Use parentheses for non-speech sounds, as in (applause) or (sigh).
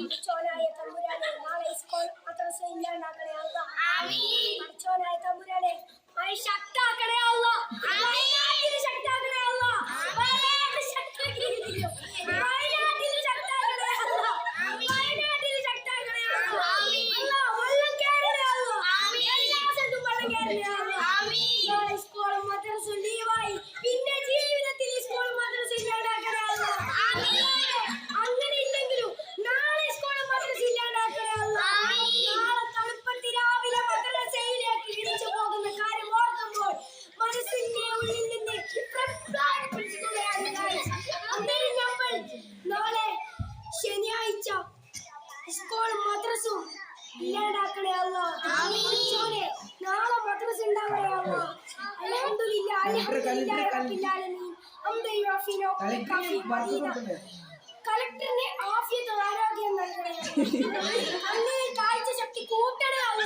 പഠിച്ചോനായ തമ്പുരാനെ നാളെ സ്കൂൾ മദ്രസ ഇല്ലാണ്ടാക്കണേ അല്ലാ. പഠിച്ചോനായ തമ്പുരാനെ ശക്താക്കണേ. വയനാട്ടിൽ ശക്താക്കണേ. നാളെ സ്കൂളും മദ്രസും ലീവായി പിന്നെ ജീവിതത്തിൽ സ്കൂളും മദ്രസ ഇല്ലാണ്ടാക്കണേ. സ്കൂളും മദ്രസും ഇല്ലാണ്ടാക്കണേ അല്ല നാളെ മദ്രസ ഉണ്ടാവണേ അല്ല കഫി മദീന കളക്ടറിന് ആഫിയത്ത് ആരോഗ്യം നൽകണേ. (laughs) അങ്ങനെ കാഴ്ച ശക്തി കൂട്ടണേ അല്ല